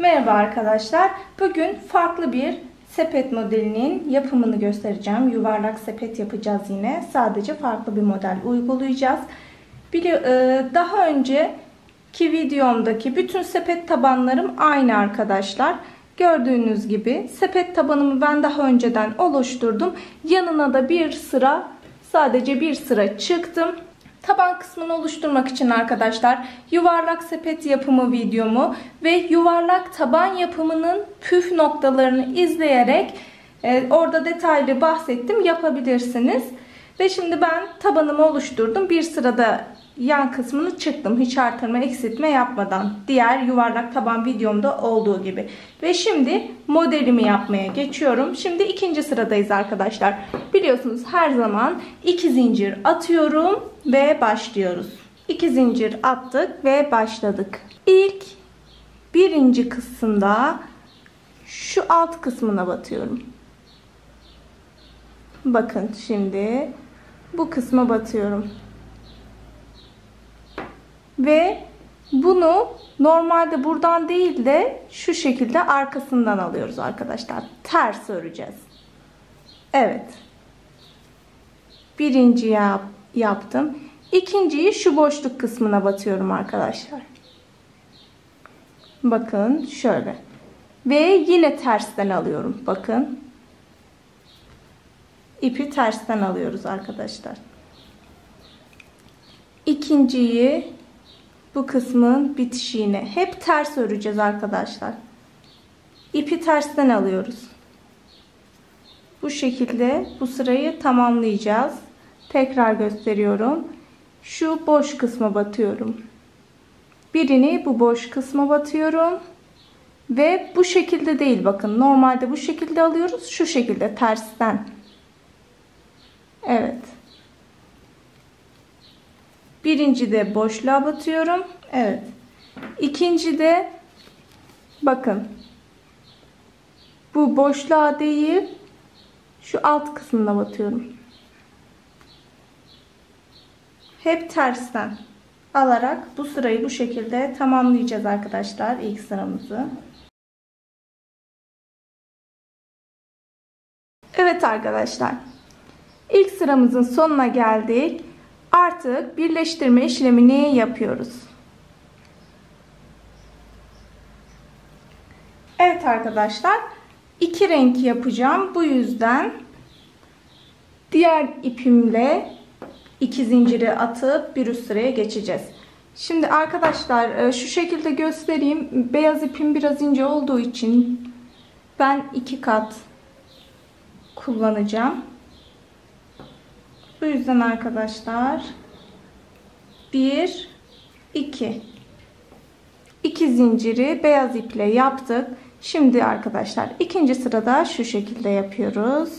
Merhaba arkadaşlar. Bugün farklı bir sepet modelinin yapımını göstereceğim. Yuvarlak sepet yapacağız yine. Sadece farklı bir model uygulayacağız. E, daha önceki videomdaki bütün sepet tabanlarım aynı arkadaşlar. Gördüğünüz gibi sepet tabanımı ben daha önceden oluşturdum. Yanına da bir sıra sadece bir sıra çıktım. Taban kısmını oluşturmak için arkadaşlar yuvarlak sepet yapımı videomu ve yuvarlak taban yapımının püf noktalarını izleyerek e, orada detaylı bahsettim yapabilirsiniz. Ve şimdi ben tabanımı oluşturdum. Bir sırada yan kısmını çıktım. Hiç artırma eksiltme yapmadan. Diğer yuvarlak taban videomda olduğu gibi. Ve şimdi modelimi yapmaya geçiyorum. Şimdi ikinci sıradayız arkadaşlar. Biliyorsunuz her zaman iki zincir atıyorum ve başlıyoruz. İki zincir attık ve başladık. İlk birinci kısımda şu alt kısmına batıyorum. Bakın şimdi bu kısma batıyorum. Ve bunu normalde buradan değil de şu şekilde arkasından alıyoruz arkadaşlar. Ters öreceğiz. Evet. Birinci yap, yaptım. İkinciyi şu boşluk kısmına batıyorum arkadaşlar. Bakın şöyle. Ve yine tersten alıyorum. Bakın. İpi tersten alıyoruz arkadaşlar. İkinciyi bu kısmın bitişiğine hep ters öreceğiz arkadaşlar. İpi tersten alıyoruz. Bu şekilde bu sırayı tamamlayacağız. Tekrar gösteriyorum. Şu boş kısma batıyorum. Birini bu boş kısma batıyorum. Ve bu şekilde değil bakın. Normalde bu şekilde alıyoruz. Şu şekilde tersten. Evet. Birinci de boşluğa batıyorum. Evet. İkinci de bakın. Bu boşluğa değil şu alt kısmına batıyorum. Hep tersten alarak bu sırayı bu şekilde tamamlayacağız arkadaşlar ilk sıramızı. Evet arkadaşlar. İlk sıramızın sonuna geldik. Artık birleştirme işlemini yapıyoruz. Evet arkadaşlar. iki renk yapacağım. Bu yüzden diğer ipimle iki zinciri atıp bir üst sıraya geçeceğiz. Şimdi arkadaşlar e, şu şekilde göstereyim. Beyaz ipim biraz ince olduğu için ben iki kat kullanacağım. Bu yüzden arkadaşlar 1 2 2 zinciri beyaz iple yaptık. Şimdi arkadaşlar ikinci sırada şu şekilde yapıyoruz.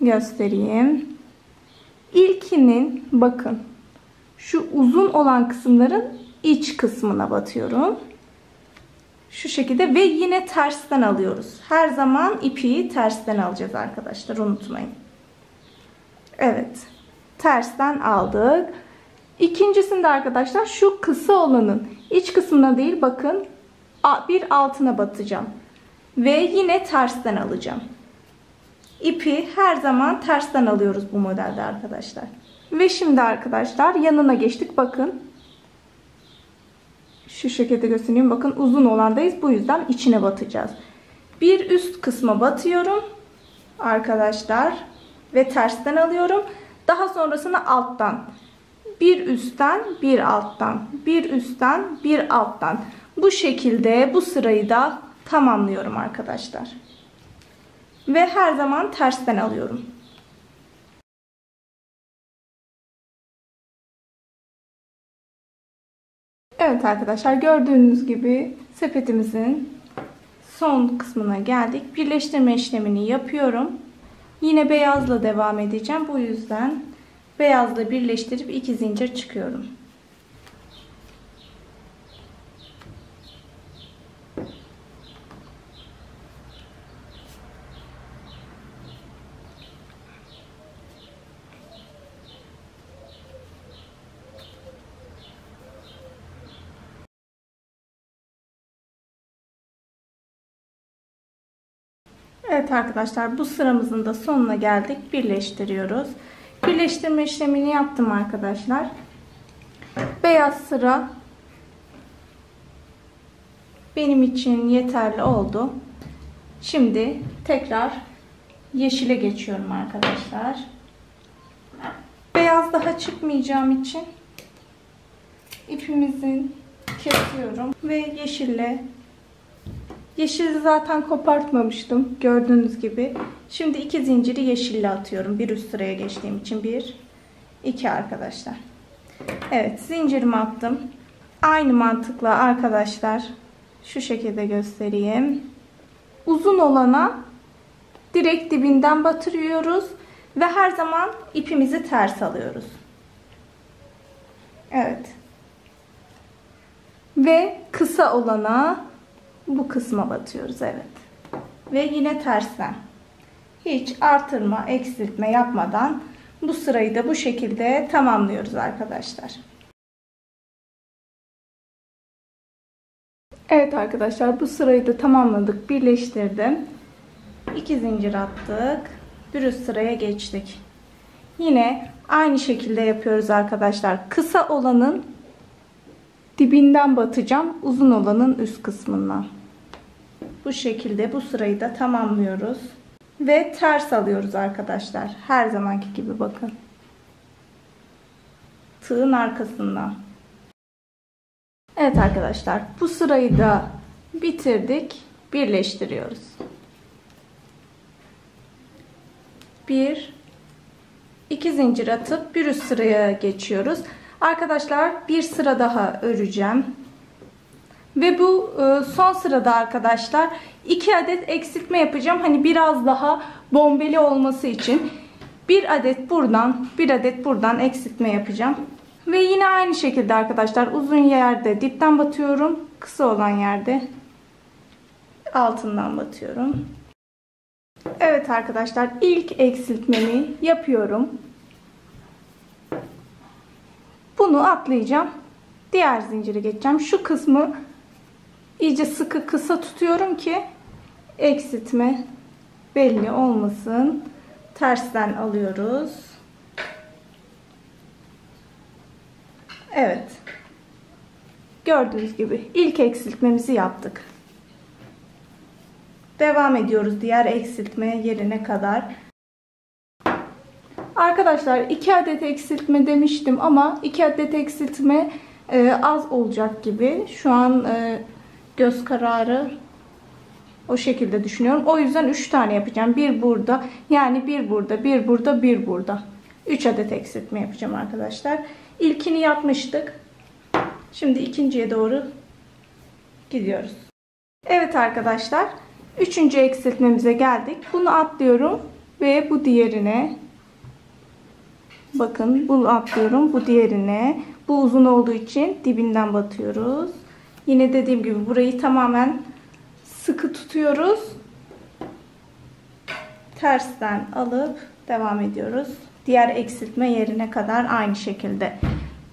Göstereyim. İlkinin bakın şu uzun olan kısımların iç kısmına batıyorum. Şu şekilde ve yine tersten alıyoruz. Her zaman ipi tersten alacağız arkadaşlar unutmayın. Evet. Tersten aldık. İkincisinde arkadaşlar şu kısa olanın iç kısmına değil bakın bir altına batacağım. Ve yine tersten alacağım. İpi her zaman tersten alıyoruz bu modelde arkadaşlar. Ve şimdi arkadaşlar yanına geçtik. Bakın. Şu şekilde göstereyim. Bakın uzun olandayız. Bu yüzden içine batacağız. Bir üst kısma batıyorum. Arkadaşlar ve tersten alıyorum. Daha sonrasını alttan. Bir üstten bir alttan. Bir üstten bir alttan. Bu şekilde bu sırayı da tamamlıyorum arkadaşlar. Ve her zaman tersten alıyorum. Evet arkadaşlar gördüğünüz gibi sepetimizin son kısmına geldik. Birleştirme işlemini yapıyorum. Yine beyazla devam edeceğim. Bu yüzden beyazla birleştirip iki zincir çıkıyorum. Evet arkadaşlar bu sıramızın da sonuna geldik. Birleştiriyoruz. Birleştirme işlemini yaptım arkadaşlar. Beyaz sıra benim için yeterli oldu. Şimdi tekrar yeşile geçiyorum arkadaşlar. Beyaz daha çıkmayacağım için ipimizin kesiyorum ve yeşille yeşili zaten kopartmamıştım gördüğünüz gibi. Şimdi iki zinciri yeşille atıyorum. Bir üst sıraya geçtiğim için bir, iki arkadaşlar. Evet zincirimi attım. Aynı mantıkla arkadaşlar şu şekilde göstereyim. Uzun olana direkt dibinden batırıyoruz ve her zaman ipimizi ters alıyoruz. Evet. Ve kısa olana bu kısma batıyoruz. Evet. Ve yine tersten. Hiç artırma, eksiltme yapmadan bu sırayı da bu şekilde tamamlıyoruz arkadaşlar. Evet arkadaşlar bu sırayı da tamamladık. Birleştirdim. 2 zincir attık. Bir üst sıraya geçtik. Yine aynı şekilde yapıyoruz arkadaşlar. Kısa olanın dibinden batacağım. Uzun olanın üst kısmından. Bu şekilde bu sırayı da tamamlıyoruz. Ve ters alıyoruz arkadaşlar. Her zamanki gibi bakın. Tığın arkasından. Evet arkadaşlar bu sırayı da bitirdik. Birleştiriyoruz. Bir, iki zincir atıp bir üst sıraya geçiyoruz. Arkadaşlar bir sıra daha öreceğim. Ve bu e, son sırada arkadaşlar 2 adet eksiltme yapacağım. Hani biraz daha bombeli olması için bir adet buradan bir adet buradan eksiltme yapacağım. Ve yine aynı şekilde arkadaşlar uzun yerde dipten batıyorum. Kısa olan yerde altından batıyorum. Evet arkadaşlar ilk eksiltmemi yapıyorum. Bunu atlayacağım. Diğer zincire geçeceğim. Şu kısmı iyice sıkı kısa tutuyorum ki eksiltme belli olmasın. Tersten alıyoruz. Evet. Gördüğünüz gibi ilk eksiltmemizi yaptık. Devam ediyoruz diğer eksiltme yerine kadar. Arkadaşlar 2 adet eksiltme demiştim ama 2 adet eksiltme e, az olacak gibi. Şu an e, göz kararı o şekilde düşünüyorum. O yüzden 3 tane yapacağım. Bir burada yani bir burada, bir burada, bir burada. 3 adet eksiltme yapacağım arkadaşlar. İlkini yapmıştık. Şimdi ikinciye doğru gidiyoruz. Evet arkadaşlar. Üçüncü eksiltmemize geldik. Bunu atlıyorum ve bu diğerine bakın bunu atlıyorum bu diğerine bu uzun olduğu için dibinden batıyoruz. Yine dediğim gibi burayı tamamen sıkı tutuyoruz. Tersten alıp devam ediyoruz. Diğer eksiltme yerine kadar aynı şekilde.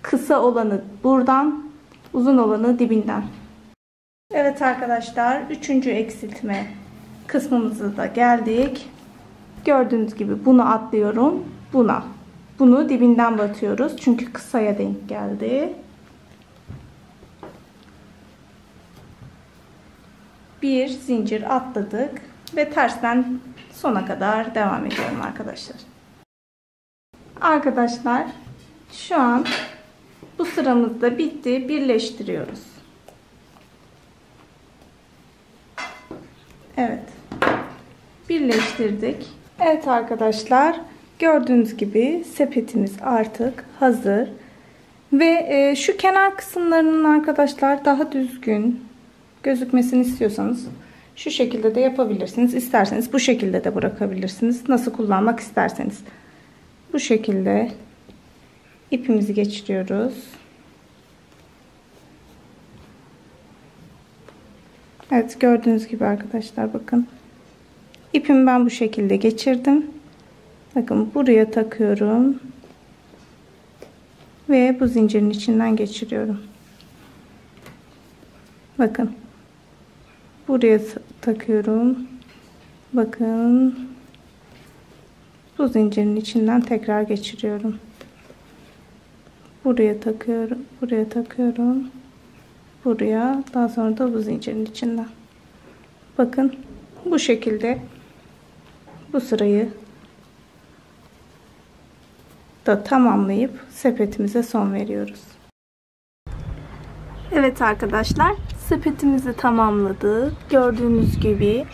Kısa olanı buradan, uzun olanı dibinden. Evet arkadaşlar, üçüncü eksiltme kısmımıza da geldik. Gördüğünüz gibi bunu atlıyorum. Buna. Bunu dibinden batıyoruz. Çünkü kısaya denk geldi. Bir zincir atladık. Ve tersten sona kadar devam ediyorum arkadaşlar. Arkadaşlar şu an bu sıramız da bitti. Birleştiriyoruz. Evet. Birleştirdik. Evet arkadaşlar gördüğünüz gibi sepetimiz artık hazır. Ve e, şu kenar kısımlarının arkadaşlar daha düzgün gözükmesini istiyorsanız şu şekilde de yapabilirsiniz. İsterseniz bu şekilde de bırakabilirsiniz. Nasıl kullanmak isterseniz. Bu şekilde ipimizi geçiriyoruz. Evet gördüğünüz gibi arkadaşlar bakın. İpimi ben bu şekilde geçirdim. Bakın buraya takıyorum. Ve bu zincirin içinden geçiriyorum. Bakın. Buraya takıyorum. Bakın bu zincirin içinden tekrar geçiriyorum. Buraya takıyorum. Buraya takıyorum. Buraya. Daha sonra da bu zincirin içinden. Bakın bu şekilde bu sırayı da tamamlayıp sepetimize son veriyoruz. Evet arkadaşlar sepetimizi tamamladık. Gördüğünüz gibi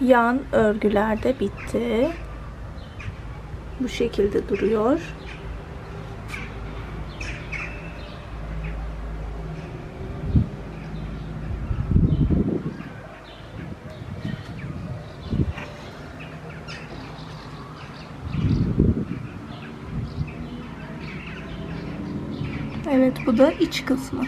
yan örgüler de bitti. Bu şekilde duruyor. Evet bu da iç kısmı.